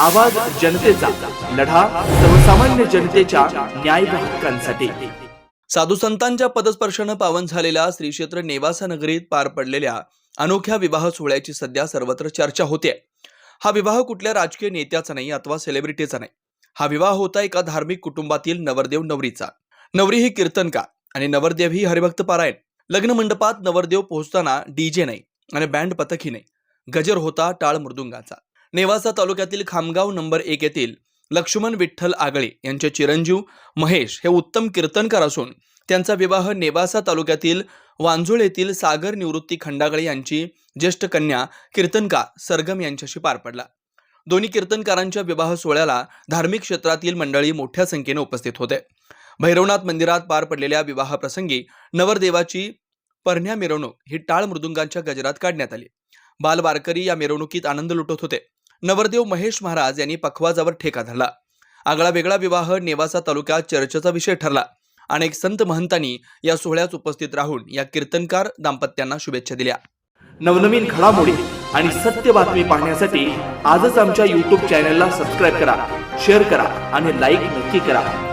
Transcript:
आवाज जनतेचा लढा सर्वसामान्य जनतेच्या न्याय हक्कांसाठी. साधू संतांच्या पदस्पर्शानं पावन झालेल्या श्री क्षेत्र नेवासा नगरीत पार पडलेल्या अनोख्या विवाह सोहळ्याची सध्या सर्वत्र चर्चा होते. हा विवाह कुठल्या राजकीय नेत्याचा नाही अथवा सेलिब्रिटीचा नाही. हा विवाह होता एका धार्मिक कुटुंबातील नवरदेव नवरीचा. नवरी ही कीर्तनकार आणि नवरदेव ही हरिभक्त पारायण. लग्न मंडपात नवरदेव पोहोचताना डीजे नाही आणि बँड पथकही नाही. गजर होता टाळ मृदुंगाचा. नेवासा तालुक्यातील खामगाव नंबर एक येथील लक्ष्मण विठ्ठल आगळे यांचे चिरंजीव महेश हे उत्तम कीर्तनकार असून त्यांचा विवाह नेवासा तालुक्यातील वांजुळ येथील सागर निवृत्ती खंडागळे यांची ज्येष्ठ कन्या कीर्तनकार सरगम यांच्याशी पार पडला. दोन्ही कीर्तनकारांच्या विवाह सोहळ्याला धार्मिक क्षेत्रातील मंडळी मोठ्या संख्येने उपस्थित होते. भैरवनाथ मंदिरात पार पडलेल्या विवाहप्रसंगी नवरदेवाची परण्या मिरवणूक ही टाळ मृदुंगांच्या गजरात काढण्यात आली. बाल वारकरी या मिरवणुकीत आनंद लुटत होते. नवरदेव महेश महाराज यांनी पखवाजावर ठेका धरला. आगळा वेगळा विवाह नेवासा तालुक्यात चर्चेचा विषय ठरला. अनेक संत महंतांनी या सोहळ्यात उपस्थित राहून या कीर्तनकार दाम्पत्यांना शुभेच्छा दिल्या. नवनवीन घडामोडी आणि सत्य बातमी पाहण्यासाठी आजच आमच्या युट्यूब चॅनलला सबस्क्राईब करा शेअर करा आणि लाईक नक्की करा.